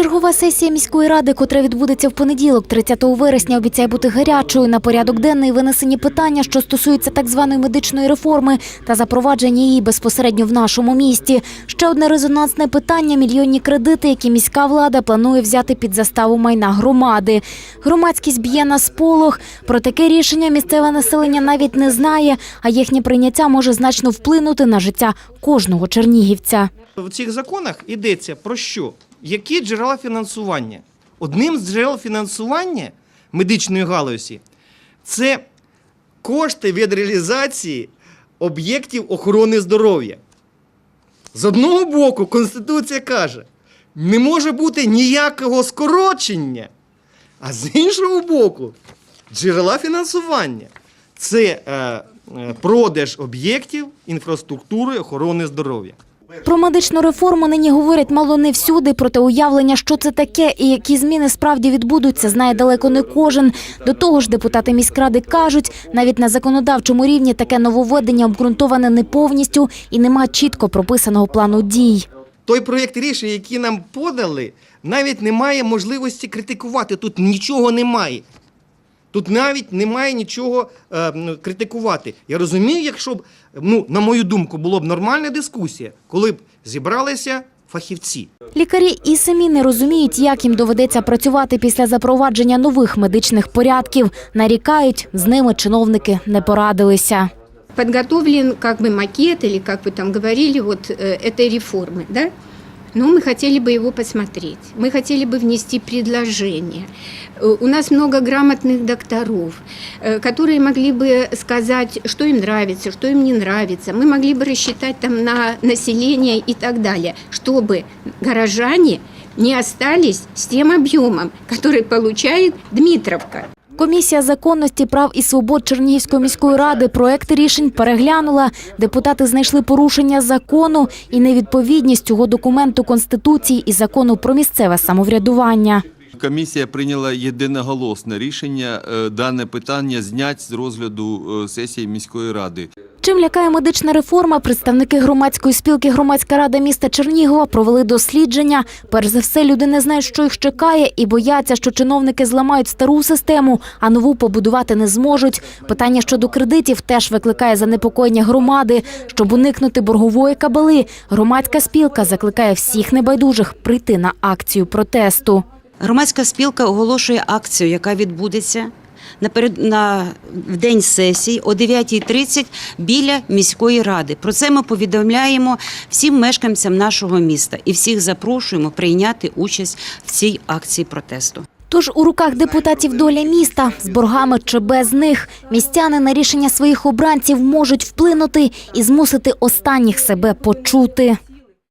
Чергова сесія міської ради, котра відбудеться в понеділок, 30 вересня, обіцяє бути гарячою. На порядок денний винесені питання, що стосуються так званої медичної реформи та запровадження її безпосередньо в нашому місті. Ще одне резонансне питання мільйонні кредити, які міська влада планує взяти під заставу майна громади. Громадськість б'є на сполох. Про таке рішення місцеве населення навіть не знає, а їхнє прийняття може значно вплинути на життя кожного чернігівця. В цих законах йдеться про що? Які джерела фінансування? Одним з джерел фінансування медичної галузі це кошти від реалізації об'єктів охорони здоров'я. З одного боку, Конституція каже, не може бути ніякого скорочення, а з іншого боку, джерела фінансування це е, е, продаж об'єктів інфраструктури охорони здоров'я. Про медичну реформу нині говорять мало не всюди, проте уявлення, що це таке і які зміни справді відбудуться, знає далеко не кожен. До того ж, депутати міськради кажуть, навіть на законодавчому рівні таке нововведення обґрунтоване не повністю і нема чітко прописаного плану дій. той проєкт рішення, який нам подали, навіть немає можливості критикувати. Тут нічого немає. Тут навіть немає нічого е, м, критикувати. Я розумію, якщо б, ну, на мою думку, була б нормальна дискусія, коли б зібралися фахівці. Лікарі і самі не розуміють, як їм доведеться працювати після запровадження нових медичних порядків. Нарікають, з ними чиновники не порадилися. подготовлен как бы макет или, как вы там говорили, вот э, этой реформы, да? Но мы хотели бы его посмотреть. Мы хотели бы внести предложение. Э, У нас много грамотных докторов, э, которые могли бы сказать, что им нравится, что им не нравится. Мы могли бы рассчитать там на население и так далее, чтобы горожане не остались с тем объемом, который получает Дмитровка. Комісія законності, прав і свобод Чернігівської міської ради проекти рішень переглянула. Депутати знайшли порушення закону і невідповідність цього документу Конституції і закону про місцеве самоврядування. Комісія прийняла єдиноголосне рішення е, дане питання зняти з розгляду е, сесії міської ради. Чим лякає медична реформа, представники громадської спілки Громадська рада міста Чернігова провели дослідження. Перш за все, люди не знають, що їх чекає, і бояться, що чиновники зламають стару систему, а нову побудувати не зможуть. Питання щодо кредитів теж викликає занепокоєння громади. Щоб уникнути боргової кабали, громадська спілка закликає всіх небайдужих прийти на акцію протесту. Громадська спілка оголошує акцію, яка відбудеться наперед на в день сесії о 9.30 біля міської ради. Про це ми повідомляємо всім мешканцям нашого міста і всіх запрошуємо прийняти участь в цій акції протесту. Тож у руках депутатів доля міста з боргами чи без них містяни на рішення своїх обранців можуть вплинути і змусити останніх себе почути.